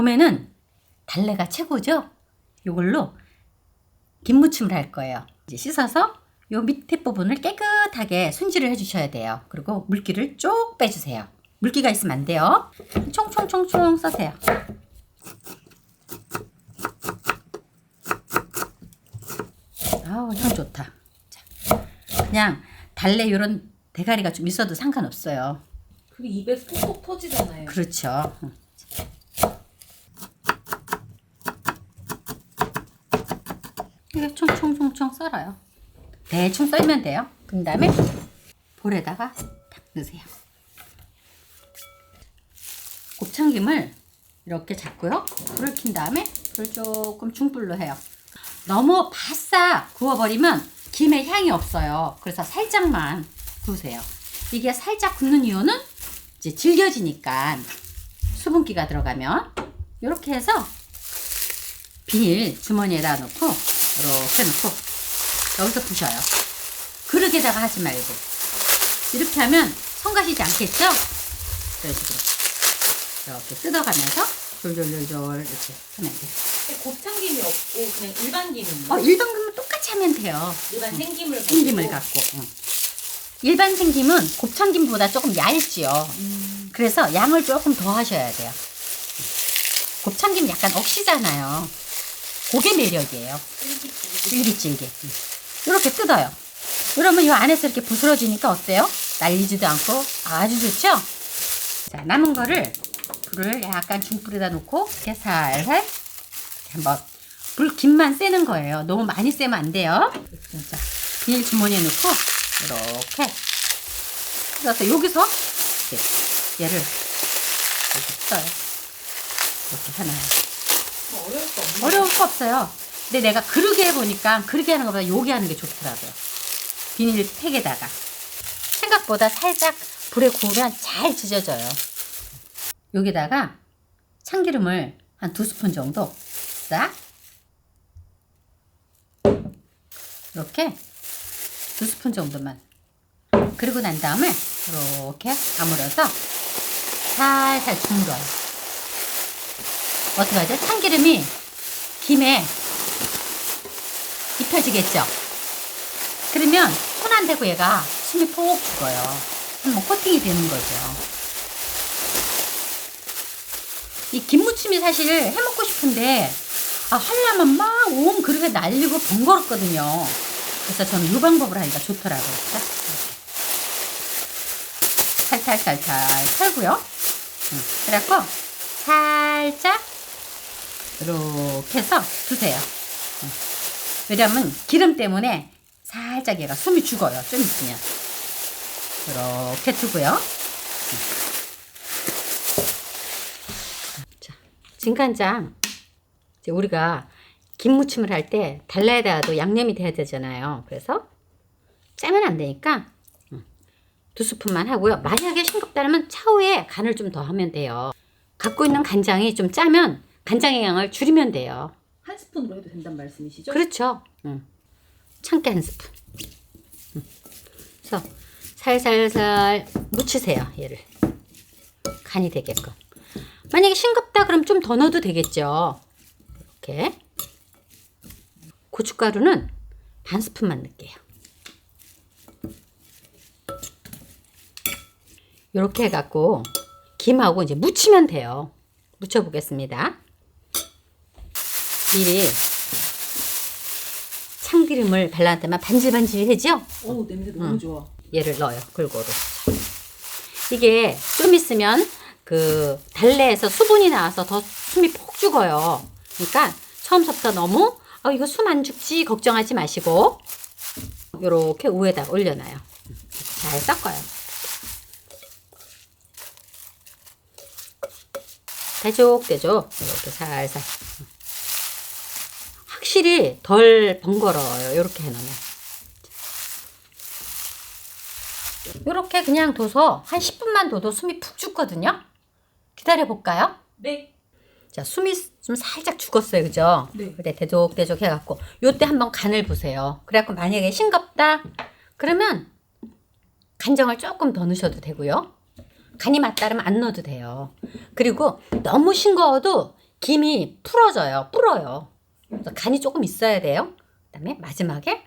봄에는 달래가 최고죠? 요걸로 김무침을 할 거예요. 이제 씻어서 요 밑에 부분을 깨끗하게 손질을 해주셔야 돼요. 그리고 물기를 쭉 빼주세요. 물기가 있으면 안 돼요. 총총총총 써세요. 아우 향 좋다. 자, 그냥 달래 요런 대가리가 좀 있어도 상관없어요. 그게 입에서 톡톡 터지잖아요. 그렇죠. 이게 총총총총 썰어요. 대충 썰면 돼요. 그 다음에 볼에다가 탁 넣으세요. 곱창김을 이렇게 잡고요. 불을 킨 다음에 불 조금 중불로 해요. 너무 바싹 구워버리면 김에 향이 없어요. 그래서 살짝만 구우세요. 이게 살짝 굽는 이유는 이제 질겨지니까 수분기가 들어가면 이렇게 해서 비닐 주머니에다 넣고 이렇게 넣고 여기서 부셔요. 그릇에다가 하지 말고 이렇게 하면 성가시지 않겠죠? 이런 식으로 이렇게 뜯어가면서 졸졸졸졸 이렇게 하면 돼요. 곱창김이 없고 그냥 일반 김인데 어, 일반 김은 똑같이 하면 돼요. 일반 생김을 갖고 생김을 갖고. 응. 일반 생김은 곱창김보다 조금 얇지요. 그래서 양을 조금 더 하셔야 돼요. 곱창김 약간 억시잖아요. 그게 매력이에요. 쫄깃쫄깃. 이렇게 뜯어요. 그러면 이 안에서 이렇게 부스러지니까 어때요? 날리지도 않고 아주 좋죠? 자, 남은 거를 불을 약간 중불에다 놓고 이렇게 살살 한번 불 김만 세는 거예요. 너무 많이 세면 안 돼요. 자, 비닐 주머니에 넣고 이렇게 그래서 여기서 얘를 이렇게 써요. 이렇게 하나. 뭐 어려울 거 없네. 어려울 거 없어요. 근데 내가 그르게 해보니까 그르게 하는 것보다 요게 하는 게 좋더라고요. 비닐 팩에다가. 생각보다 살짝 불에 구우면 잘 지져져요. 여기다가 참기름을 한 두 스푼 정도 싹 이렇게 두 스푼 정도만 그리고 난 다음에 이렇게 아물어서 살살 중둬요. 어떻게 하죠? 참기름이 김에 입혀지겠죠? 그러면 손 안 대고 얘가 숨이 푹 죽어요. 한번 코팅이 되는 거죠. 이 김무침이 사실 해먹고 싶은데 아 하려면 막 온 그릇에 날리고 번거롭거든요. 그래서 저는 이 방법을 하니까 좋더라고요. 자. 살살살살 털고요. 응, 그래갖고 살짝 이렇게 해서 두세요. 응. 왜냐면 기름 때문에 살짝 얘가 숨이 죽어요. 좀 있으면. 이렇게 두고요. 자, 진간장. 우리가 김 무침을 할 때 달라에다가도 양념이 돼야 되잖아요. 그래서 짜면 안 되니까 음, 두 스푼만 하고요. 만약에 싱겁다면 차후에 간을 좀 더 하면 돼요. 갖고 있는 간장이 좀 짜면 간장의 양을 줄이면 돼요. 한 스푼으로 해도 된단 말씀이시죠? 그렇죠. 응. 참깨 한 스푼. 응. 그래서 살살살 묻히세요. 얘를 간이 되게끔. 만약에 싱겁다 그럼 좀 더 넣어도 되겠죠. 이렇게 고춧가루는 반 스푼만 넣을게요. 이렇게 해갖고 김하고 이제 묻히면 돼요. 묻혀보겠습니다. 미리 참기름을 발라놨다면 반질반질해죠? 오 냄새 너무 좋아. 얘를 넣어요. 골고루. 이게 좀 있으면 그 달래에서 수분이 나와서 더 숨이 폭 죽어요. 그러니까 처음부터 너무 아 이거 숨 안 죽지 걱정하지 마시고 요렇게 위에다 올려놔요. 잘 섞어요. 대족대족 이렇게 살살. 확실히 덜 번거로워요. 이렇게 해놓으면. 이렇게 그냥 둬서 한 10분만 둬도 숨이 푹 죽거든요. 기다려 볼까요? 네. 자, 숨이 좀 살짝 죽었어요. 그죠? 네. 그때 대족대족 해갖고 요때 한번 간을 보세요. 그래갖고 만약에 싱겁다 그러면 간장을 조금 더 넣으셔도 되고요. 간이 맞다면 안 넣어도 돼요. 그리고 너무 싱거워도 김이 풀어져요. 불어요. 간이 조금 있어야 돼요. 그다음에 마지막에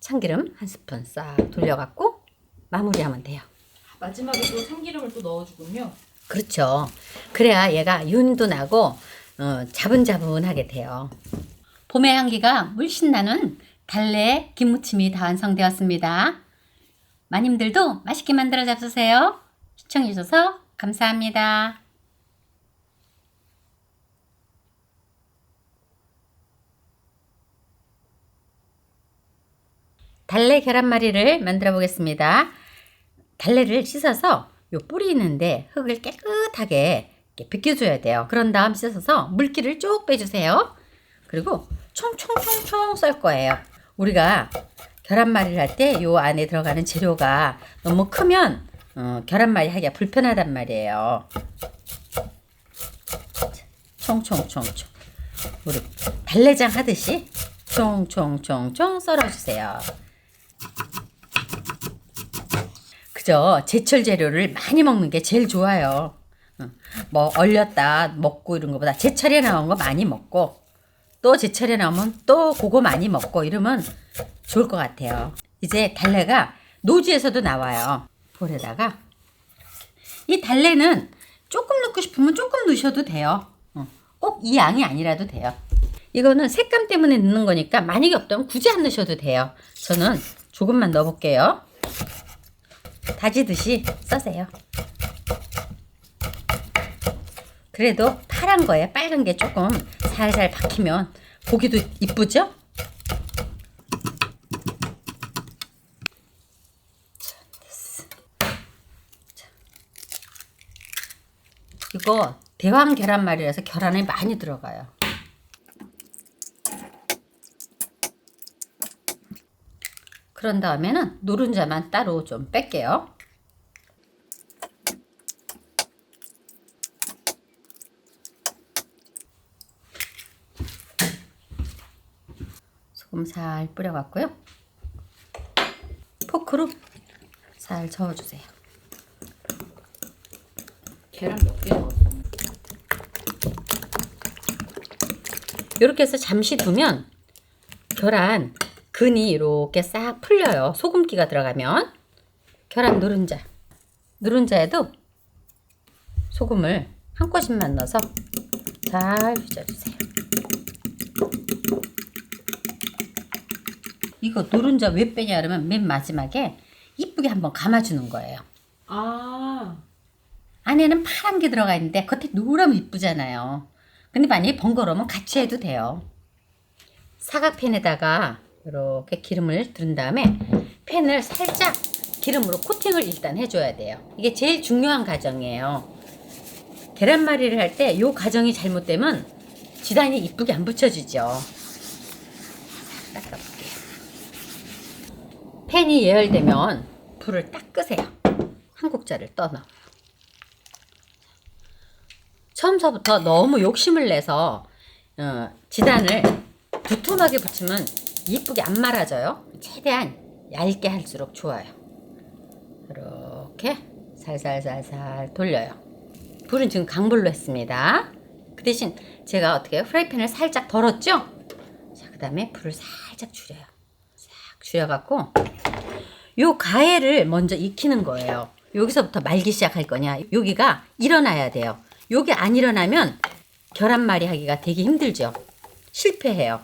참기름 한 스푼 싹 돌려갖고 마무리하면 돼요. 마지막에 또 참기름을 또 넣어주군요. 그렇죠. 그래야 얘가 윤도 나고 어, 자분자분하게 돼요. 봄의 향기가 물씬 나는 달래 김무침이 다 완성되었습니다. 마님들도 맛있게 만들어 잡수세요. 시청해주셔서 감사합니다. 달래 계란말이를 만들어 보겠습니다. 달래를 씻어서 요 뿌리 있는데 흙을 깨끗하게 벗겨줘야 돼요. 그런 다음 씻어서 물기를 쭉 빼주세요. 그리고 총총총총 썰 거예요. 우리가 계란말이를 할 때 요 안에 들어가는 재료가 너무 크면 어, 계란말이 하기가 불편하단 말이에요. 총총총총 우리 달래장 하듯이 총총총총 썰어주세요. 그죠? 제철 재료를 많이 먹는 게 제일 좋아요. 어, 뭐 얼렸다 먹고 이런 거보다 제철에 나온 거 많이 먹고 또 제철에 나오면 또 그거 많이 먹고 이러면 좋을 것 같아요. 이제 달래가 노지에서도 나와요. 볼에다가 이 달래는 조금 넣고 싶으면 조금 넣으셔도 돼요. 어, 꼭이 양이 아니라도 돼요. 이거는 색감 때문에 넣는 거니까 만약에 없다면 굳이 안 넣으셔도 돼요. 저는 조금만 넣어볼게요. 다지듯이 써세요. 그래도 파란 거에 빨간 게 조금 살살 박히면 보기도 이쁘죠? 이거 대왕 계란말이라서 계란이 많이 들어가요. 그런 다음에는 노른자만 따로 좀 뺄게요. 소금 살 뿌려갖고요. 포크로 살 저어주세요. 계란 몇 개 넣었어요? 이렇게 해서 잠시 두면 계란 근이 이렇게 싹 풀려요. 소금기가 들어가면 계란 노른자 노른자에도 소금을 한 꼬집만 넣어서 잘 휘저어주세요. 이거 노른자 왜 빼냐 그러면 맨 마지막에 이쁘게 한번 감아주는 거예요. 아, 안에는 파란 게 들어가 있는데 겉에 노랗면 이쁘잖아요. 근데 만약에 번거로우면 같이 해도 돼요. 사각팬에다가 이렇게 기름을 두른 다음에 팬을 살짝 기름으로 코팅을 일단 해줘야 돼요. 이게 제일 중요한 과정이에요. 계란말이를 할 때 이 과정이 잘못되면 지단이 이쁘게 안 붙여지죠. 닦아볼게요. 팬이 예열되면 불을 딱 끄세요. 한 국자를 떠넣어. 처음서부터 너무 욕심을 내서 어, 지단을 두툼하게 붙이면 이쁘게 안 말아져요. 최대한 얇게 할수록 좋아요. 이렇게 살살살살 돌려요. 불은 지금 강불로 했습니다. 그 대신 제가 어떻게 해요? 프라이팬을 살짝 덜었죠? 자, 그 다음에 불을 살짝 줄여요. 싹 줄여갖고 요 가해를 먼저 익히는 거예요. 여기서부터 말기 시작할 거냐? 여기가 일어나야 돼요. 요게 안 일어나면 계란말이 하기가 되게 힘들죠. 실패해요.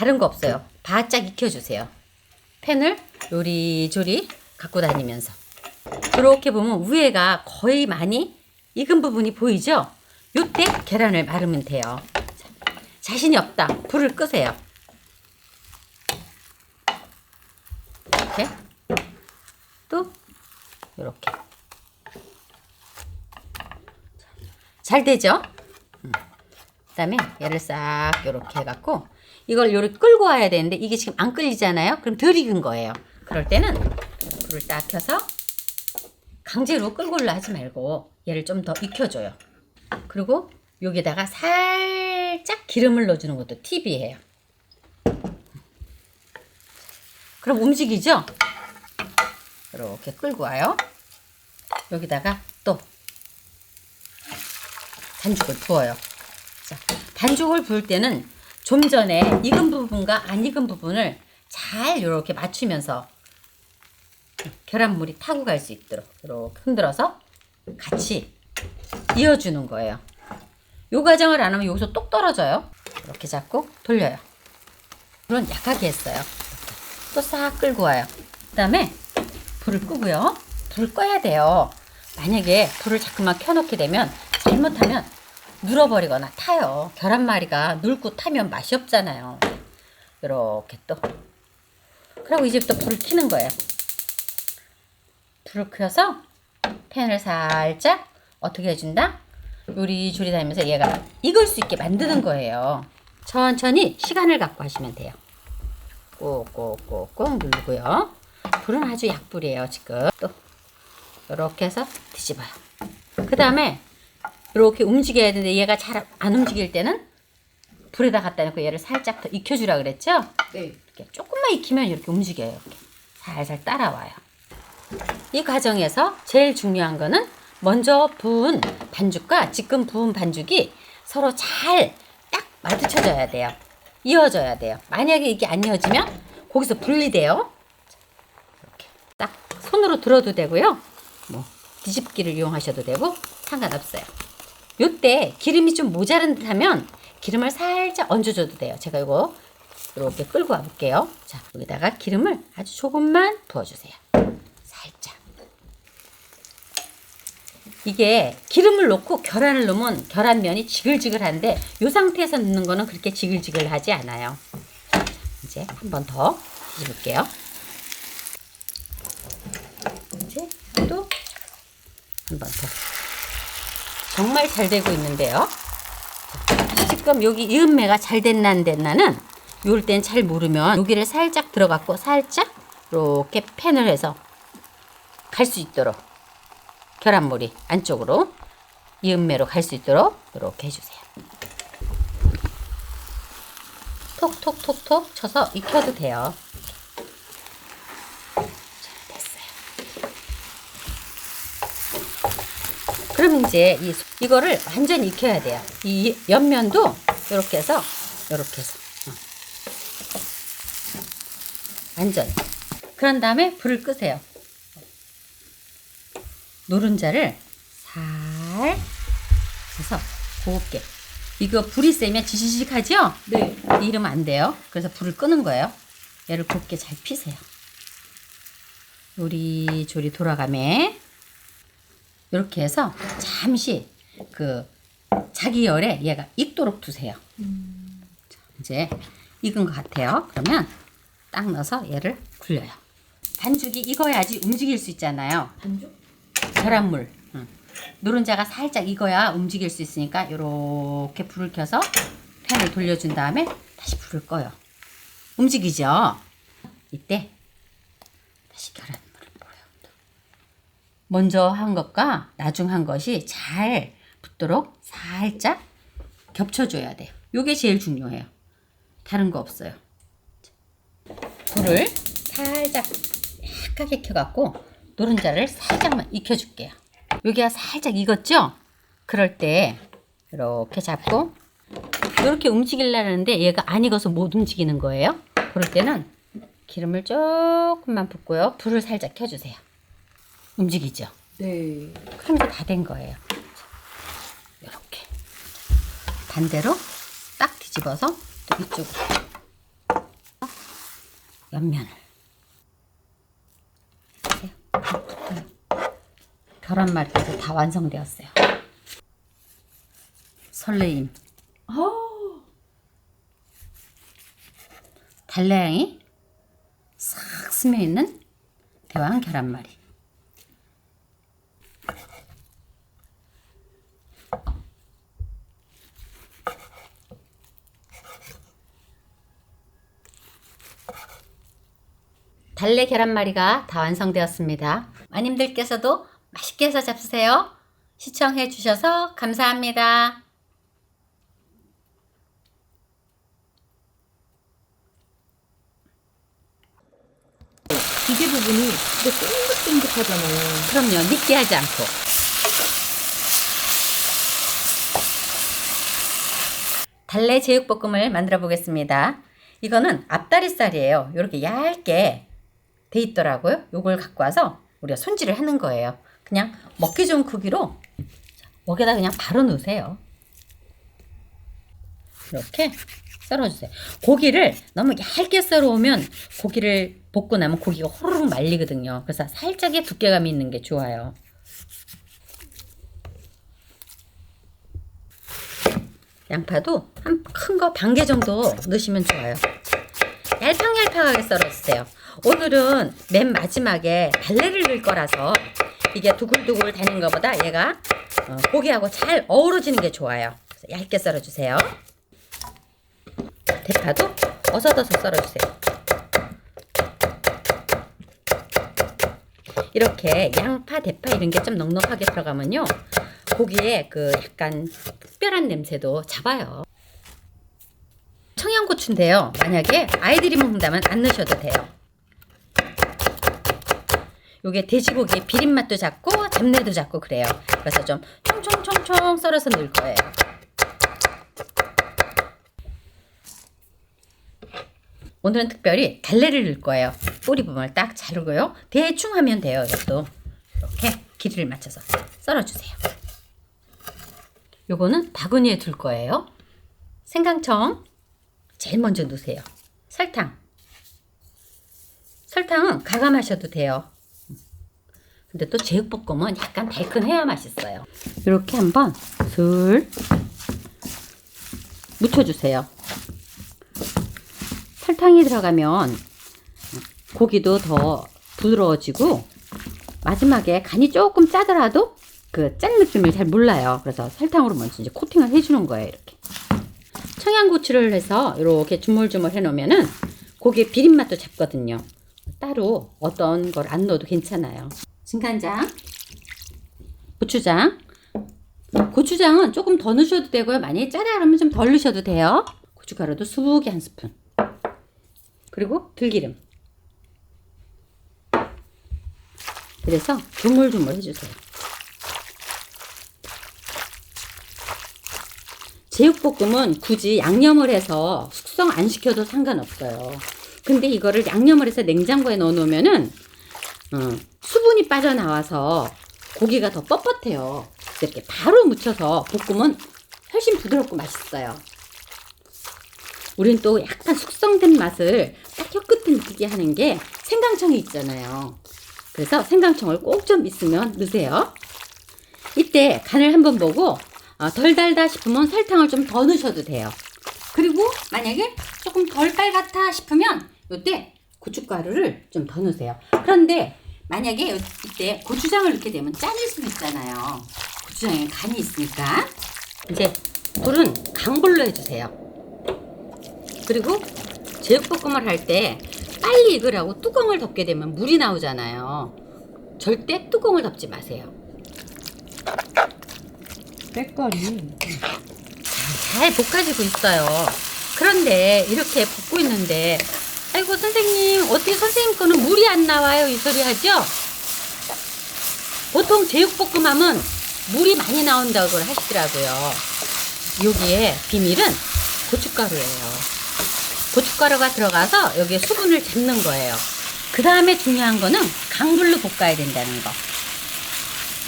다른 거 없어요. 바짝 익혀주세요. 팬을 요리조리 갖고 다니면서 그렇게 보면 위에가 거의 많이 익은 부분이 보이죠? 요때 계란을 말으면 돼요. 자, 자신이 없다. 불을 끄세요. 이렇게 또 이렇게 잘 되죠? 음. 그다음에 얘를 싹 이렇게 해갖고 이걸 요렇게 끌고 와야 되는데 이게 지금 안 끌리잖아요. 그럼 덜 익은 거예요. 그럴 때는 불을 딱 켜서 강제로 끌고 올라 하지 말고 얘를 좀 더 익혀줘요. 그리고 여기다가 살짝 기름을 넣어주는 것도 팁이에요. 그럼 움직이죠? 이렇게 끌고 와요. 여기다가 또 반죽을 부어요. 자, 반죽을 부을 때는 좀 전에 익은 부분과 안 익은 부분을 잘 이렇게 맞추면서 계란물이 타고 갈 수 있도록 이렇게 흔들어서 같이 이어주는 거예요. 요 과정을 안 하면 여기서 똑 떨어져요. 이렇게 잡고 돌려요. 물은 약하게 했어요. 또 싹 끌고 와요. 그 다음에 불을 끄고요. 불을 꺼야 돼요. 만약에 불을 자꾸만 켜놓게 되면 잘못하면 눌어버리거나 타요. 계란말이가 눌고 타면 맛이 없잖아요. 이렇게 또. 그리고 이제부터 불을 켜는 거예요. 불을 켜서 팬을 살짝 어떻게 해준다? 요리 조리 다니면서 얘가 익을 수 있게 만드는 거예요. 천천히 시간을 갖고 하시면 돼요. 꼭꼭꼭꼭 누르고요. 불은 아주 약불이에요, 지금. 또 이렇게 해서 뒤집어요. 그 다음에 이렇게 움직여야 되는데 얘가 잘 안 움직일 때는 불에다 갖다 놓고 얘를 살짝 더 익혀주라 그랬죠? 네. 이렇게 조금만 익히면 이렇게 움직여요. 이렇게 살살 따라와요. 이 과정에서 제일 중요한 거는 먼저 부은 반죽과 지금 부은 반죽이 서로 잘 딱 마주쳐져야 돼요. 이어져야 돼요. 만약에 이게 안 이어지면 거기서 분리돼요. 이렇게 딱 손으로 들어도 되고요. 뭐 뒤집기를 이용하셔도 되고 상관없어요. 요때 기름이 좀 모자른 듯하면 기름을 살짝 얹어줘도 돼요. 제가 이거 이렇게 끌고 와볼게요. 자 여기다가 기름을 아주 조금만 부어주세요. 살짝. 이게 기름을 넣고 계란을 넣으면 계란면이 지글지글한데 이 상태에서 넣는 거는 그렇게 지글지글하지 않아요. 자, 이제 한 번 더 뒤집을게요. 이제 또 한 번 더. 정말 잘 되고 있는데요. 자, 지금 여기 이음매가 잘 됐나 안 됐나는 요럴 땐 잘 모르면 여기를 살짝 들어갖고 살짝 이렇게 팬을 해서 갈 수 있도록 계란물이 안쪽으로 이음매로 갈 수 있도록 이렇게 해주세요. 톡톡톡톡 쳐서 익혀도 돼요. 자, 됐어요. 그럼 이제 이, 이거를 완전히 익혀야 돼요. 이 옆면도 이렇게 해서 이렇게 해서 어. 완전히. 그런 다음에 불을 끄세요. 노른자를 살 해서 곱게 이거 불이 세면 지지직하죠? 네. 이러면 안 돼요. 그래서 불을 끄는 거예요. 얘를 곱게 잘 피세요. 요리조리 돌아가매 이렇게 해서 잠시 그 자기 열에 얘가 익도록 두세요. 자, 이제 익은 것 같아요. 그러면 딱 넣어서 얘를 굴려요. 반죽이 익어야지 움직일 수 있잖아요. 반죽? 계란물. 응. 노른자가 살짝 익어야 움직일 수 있으니까 이렇게 불을 켜서 팬을 돌려준 다음에 다시 불을 꺼요. 움직이죠? 이때 다시 뿌려요. 먼저 한 것과 나중 한 것이 잘 붙도록 살짝 겹쳐줘야 돼요. 요게 제일 중요해요. 다른 거 없어요. 불을 살짝 약하게 켜갖고 노른자를 살짝만 익혀줄게요. 여기가 살짝 익었죠? 그럴 때 이렇게 잡고 이렇게 움직이려는데 얘가 안 익어서 못 움직이는 거예요. 그럴 때는 기름을 조금만 붓고요. 불을 살짝 켜주세요. 움직이죠? 네. 그럼 이제 다 된 거예요. 이렇게 반대로 딱 뒤집어서 또 이쪽으로 옆면을 이제 다 완성되었어요. 설레임, 아, 달래향이 싹 스며 있는 대왕 계란말이. 달래 계란말이가 다 완성되었습니다. 마님들께서도 맛있게 해서 잡수세요. 시청해 주셔서 감사합니다. 기계 부분이 진짜 쫀득쫀득하잖아요. 그럼요, 느끼하지 않고. 달래 제육볶음을 만들어 보겠습니다. 이거는 앞다리살이에요. 이렇게 얇게 돼 있더라고요. 요걸 갖고 와서 우리가 손질을 하는 거예요. 그냥 먹기 좋은 크기로 먹에다 그냥 바로 넣으세요. 이렇게 썰어주세요. 고기를 너무 얇게 썰어오면 고기를 볶고 나면 고기가 호로록 말리거든요. 그래서 살짝의 두께감이 있는 게 좋아요. 양파도 한 큰 거 반 개 정도 넣으시면 좋아요. 얄팡얄팡하게 썰어주세요. 오늘은 맨 마지막에 달래를 넣을 거라서 이게 두글두글 되는 것보다 얘가 어, 고기하고 잘 어우러지는 게 좋아요. 얇게 썰어주세요. 대파도 어서더서 썰어주세요. 이렇게 양파, 대파 이런 게 좀 넉넉하게 들어가면요. 고기에 그 약간 특별한 냄새도 잡아요. 청양고추인데요. 만약에 아이들이 먹는다면 안 넣으셔도 돼요. 요게 돼지고기 비린맛도 잡고 잡내도 잡고 그래요. 그래서 좀 총총총총 썰어서 넣을 거예요. 오늘은 특별히 달래를 넣을 거예요. 뿌리 부분을 딱 자르고요. 대충 하면 돼요. 이것도 이렇게 길이를 맞춰서 썰어주세요. 요거는 바구니에 둘 거예요. 생강청 제일 먼저 넣으세요. 설탕. 설탕은 가감하셔도 돼요. 근데 또 제육볶음은 약간 달큰해야 맛있어요. 이렇게 한번 슬 묻혀주세요. 설탕이 들어가면 고기도 더 부드러워지고 마지막에 간이 조금 짜더라도 그 짠 느낌을 잘 몰라요. 그래서 설탕으로 먼저 이제 코팅을 해주는 거예요. 이렇게 청양고추를 해서 이렇게 주물주물 해놓으면은 고기의 비린맛도 잡거든요. 따로 어떤 걸 안 넣어도 괜찮아요. 진간장, 고추장, 고추장은 조금 더 넣으셔도 되고요. 만약에 짜다 그러면 좀 덜 넣으셔도 돼요. 고춧가루도 수북이 한 스푼. 그리고 들기름. 그래서 조물조물 해주세요. 제육볶음은 굳이 양념을 해서 숙성 안 시켜도 상관없어요. 근데 이거를 양념을 해서 냉장고에 넣어 놓으면은 어, 수분이 빠져나와서 고기가 더 뻣뻣해요. 이렇게 바로 묻혀서 볶으면 훨씬 부드럽고 맛있어요. 우린 또 약간 숙성된 맛을 딱 혀끝에 느끼게 하는 게 생강청이 있잖아요. 그래서 생강청을 꼭 좀 있으면 넣으세요. 이때 간을 한번 보고 어, 덜 달다 싶으면 설탕을 좀 더 넣으셔도 돼요. 그리고 만약에 조금 덜 빨갛다 싶으면 이때 고춧가루를 좀 더 넣으세요. 그런데 만약에 이때 고추장을 넣게 되면 짜질 수도 있잖아요. 고추장에 간이 있으니까 이제 불은 강불로 해주세요. 그리고 제육볶음을 할 때 빨리 익으라고 뚜껑을 덮게 되면 물이 나오잖아요. 절대 뚜껑을 덮지 마세요. 때깔이. 잘 볶아지고 있어요. 그런데 이렇게 볶고 있는데 아이고 선생님 어떻게 선생님 거는 물이 안 나와요 이 소리 하죠? 보통 제육볶음 하면 물이 많이 나온다고 하시더라고요. 여기에 비밀은 고춧가루예요. 고춧가루가 들어가서 여기에 수분을 잡는 거예요. 그 다음에 중요한 거는 강불로 볶아야 된다는 거.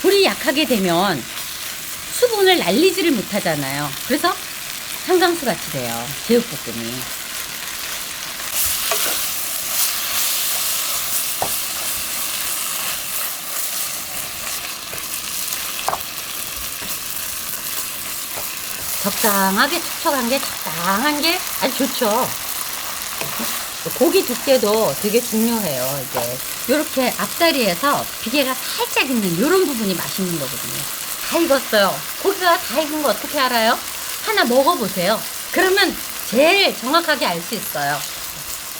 불이 약하게 되면 수분을 날리지를 못하잖아요. 그래서 상강수 같이 돼요. 제육볶음이. 적당하게 촉촉한 게 적당한 게 아주 좋죠. 고기 두께도 되게 중요해요. 이게 이렇게 앞다리에서 비계가 살짝 있는 이런 부분이 맛있는 거거든요. 다 익었어요. 고기가 다 익은 거 어떻게 알아요? 하나 먹어보세요. 그러면 제일 정확하게 알 수 있어요.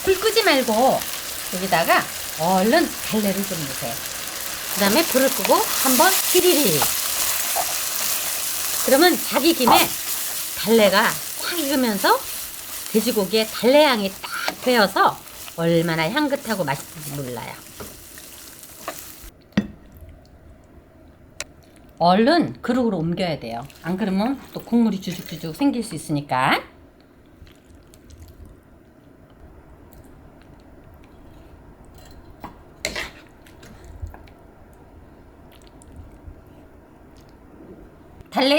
불 끄지 말고 여기다가 얼른 달래를 좀 넣으세요. 그 다음에 불을 끄고 한번 휘리리. 그러면 자기 김에 달래가 확 익으면서 돼지고기에 달래 향이 딱 배어서 얼마나 향긋하고 맛있을지 몰라요. 얼른 그릇으로 옮겨야 돼요. 안 그러면 또 국물이 주죽주죽 생길 수 있으니까.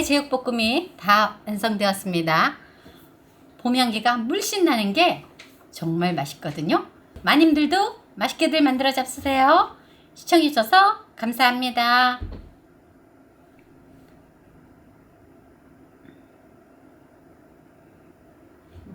제육볶음이 다 완성되었습니다. 봄 향기가 물씬 나는 게 정말 맛있거든요. 마님들도 맛있게들 만들어 잡수세요. 시청해주셔서 감사합니다.